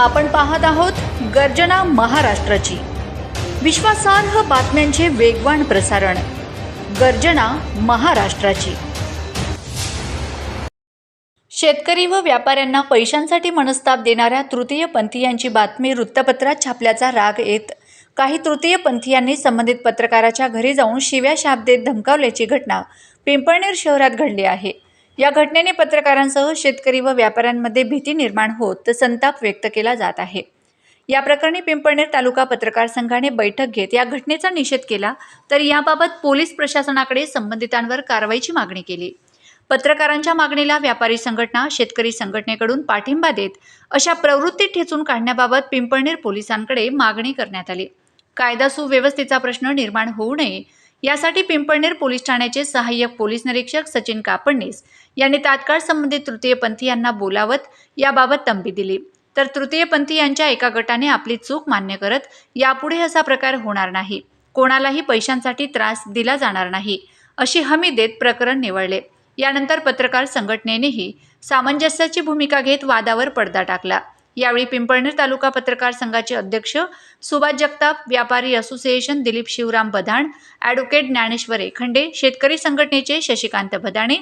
आपण पाहत आहोत गर्जना महाराष्ट्राची. विश्वासार्ह बातम्यांचे वेगवान प्रसारण. गर्जना महाराष्ट्राची. शेतकरी व व्यापाऱ्यांना पैशांसाठी मनस्ताप देणाऱ्या तृतीय पंथीयांची बातमी वृत्तपत्रात छापल्याचा राग येत. काही तृतीय पंथीयांनी संबंधित पत्रकाराच्या घरी जाऊन शिव्या शाप देत धमकावल्याची घटना पिंपळनेर शहरात घडली आहे. या घटनेने पत्रकारांसह शेतकरी व व्यापाऱ्यांमध्ये भीती निर्माण होत संताप व्यक्त केला जात आहे. या प्रकरणी पिंपळनेर तालुका पत्रकार संघाने बैठक घेत या घटनेचा निषेध केला तर याबाबत पोलीस प्रशासनाकडे संबंधितांवर कारवाईची मागणी केली. पत्रकारांच्या मागणीला व्यापारी संघटना शेतकरी संघटनेकडून पाठिंबा देत अशा प्रवृत्ती ठेचून काढण्याबाबत पिंपळनेर पोलिसांकडे मागणी करण्यात आली. कायदा सुव्यवस्थेचा प्रश्न निर्माण होऊ नये यासाठी पिंपळनेर पोलीस ठाण्याचे सहाय्यक पोलीस निरीक्षक सचिन कापडणीस यांनी तात्काळ संबंधित तृतीयपंथी यांना बोलावत याबाबत तंबी दिली. तर तृतीयपंथी यांच्या एका गटाने आपली चूक मान्य करत यापुढे असा प्रकार होणार नाही. कोणालाही पैशांसाठी त्रास दिला जाणार नाही अशी हमी देत प्रकरण निवडले. यानंतर पत्रकार संघटनेनेही सामंजस्याची भूमिका घेत वादावर पडदा टाकला. यावेळी पिंपळनेर तालुका पत्रकार संघाचे अध्यक्ष सुभाष जगताप व्यापारी असोसिएशन दिलीप शिवराम बधाण ॲडव्होकेट ज्ञानेश्वर एखंडे शेतकरी संघटनेचे शशिकांत भदाणे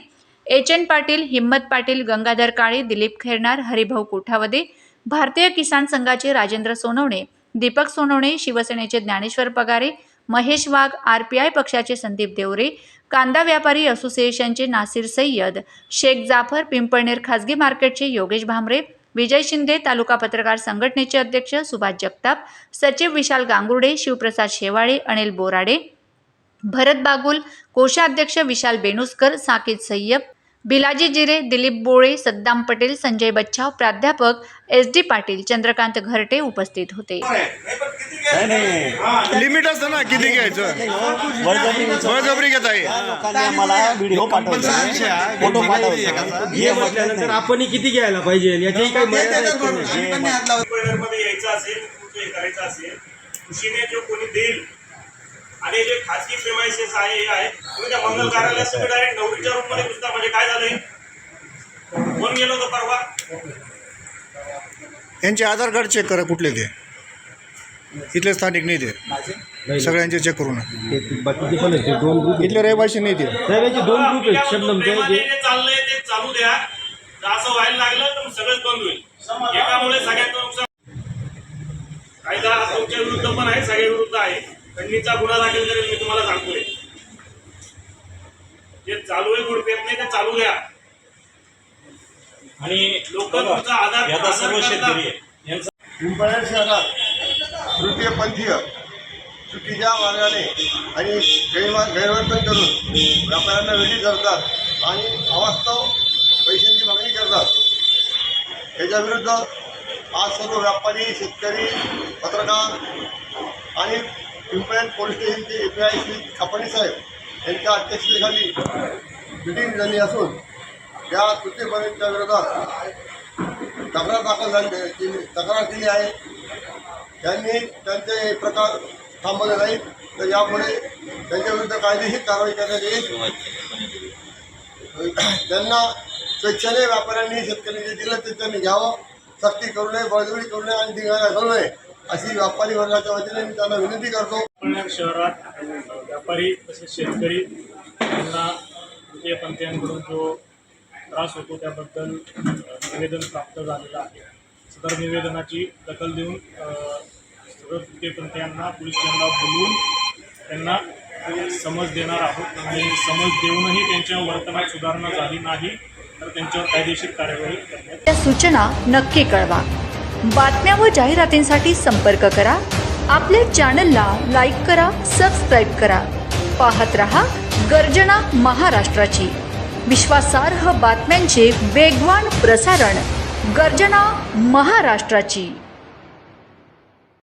एच एन पाटील हिम्मत पाटील गंगाधर काळे दिलीप खैरनार हरिभाऊ कोठावदे भारतीय किसान संघाचे राजेंद्र सोनवणे दीपक सोनवणे शिवसेनेचे Dnyaneshwar Pagare Mahesh Wagh R P I पक्षाचे संदीप देवरे कांदा व्यापारी असोसिएशनचे नासिर सय्यद शेख जाफर पिंपळनेर खाजगी मार्केटचे योगेश भामरे विजय शिंदे तालुका पत्रकार संघटनेचे अध्यक्ष सुभाष जगताप सचिव विशाल गांगुर्डे शिवप्रसाद शेवाळे अनिल बोराडे भरत बागुल कोषाध्यक्ष विशाल बेनुसकर साकिद सय्यप बिलाजी जिरे दिलीप बोळे सद्दाम पटेल संजय बच्छाव प्राध्यापक एस डी पाटील चंद्रकांत घरटे उपस्थित होते. नाही नाही. लिमिट असतं ना किती घ्यायचं? बळजबरी घेत आहे. लोकांनी आम्हाला व्हिडिओ पाठवले. फोटो पाठवले. हे म्हटल्यानंतर आपण किती घ्यायला पाहिजे? याची काही? मध्ये यायचं असेल कुठे हे करायचं असेल खुशीने जो कोणी देईल आणि जे खाजगी प्रेमायसेस आहे हे आहे तुम्ही त्या मंगल कार्यालयात तुम्ही डायरेक्ट नवरीच्या रूममध्ये घुसता म्हणजे काय झालंय? कोण गेलो होतं परवा? यांचे आधार कार्ड चेक करा कुठले ते? इथले स्थानिक नाही ते. सगळ्यांचे चेक करून. ते बाकीचे पण आहेत ते दोन ग्रुप इथले रहिवासी नाही ते. दोन ग्रुप आहेत जे चाललंय ते चालू द्या. असं व्हायला लागलं तर सगळंच बंद होईल. एकामुळे सगळ्यांचं नुकसान. कायदा हा तुमच्या विरुद्ध पण आहे सगळ्या विरुद्ध आहे. खंडणीचा गुन्हा दाखल करेल मी तुम्हाला सांगतोय. जे चालू आहे गुड पेत नाही ते चालू द्या. आणि लोक तुमचा आधार सर्व शेतकरी यांचा शहरात तृतीयपंथीय चुकीच्या मार्गाने आणि गैरवा- गैरवर्तन करून व्यापाऱ्यांना वेळी करतात आणि अवास्तव पैशांची मागणी करतात. याच्याविरुद्ध आज सर्व व्यापारी शेतकरी पत्रकार आणि पिंपळ्यान पोलीस स्टेशनचे ए पी आय श्री कापणी साहेब यांच्या अध्यक्षतेखाली मिटिंग झाली असून या तृतीयपंथीच्या विरोधात तक्रार दाखल झाली तक्रार केली आहे. त्यांनी त्यांचे प्रकार थांबवले नाहीत. तर यापुढे त्यांच्याविरुद्ध कायदेशीर कारवाई करण्यात येईल. त्यांना स्वेच्छेने व्यापाऱ्यांनी शेतकऱ्यांनी जे दिलं ते त्यांनी घ्यावं. सक्ती करू नये बळजबरी करू नये आणि धिंगाणा घालू नये अशी व्यापारी वर्गाच्या वतीने मी त्यांना विनंती करतो. पुणे शहरात व्यापारी तसेच शेतकरी यांना तृतीयपंथीयांकडून जो त्रास होतो त्याबद्दल निवेदन प्राप्त झालेलं आहे. सदर निवेदनाची दखल देऊन अ, सदर तृतीयपंथीयांना पोलीस स्टेशनला बोलवून त्यांना समज देणार आहोत. आणि समज देऊनही त्यांच्या वर्तनात सुधारणा झाली नाही तर त्यांच्यावर कायदेशीर कार्यवाही करण्यात सूचना नक्की कळवा. बातम्या व जाहिरातींसाठी संपर्क करा. आपल्या चॅनलला लाईक करा सबस्क्राईब करा. पाहत रहा गर्जना महाराष्ट्राची. विश्वासार्ह बातम्यांचे वेगवान प्रसारण. गर्जना महाराष्ट्राची.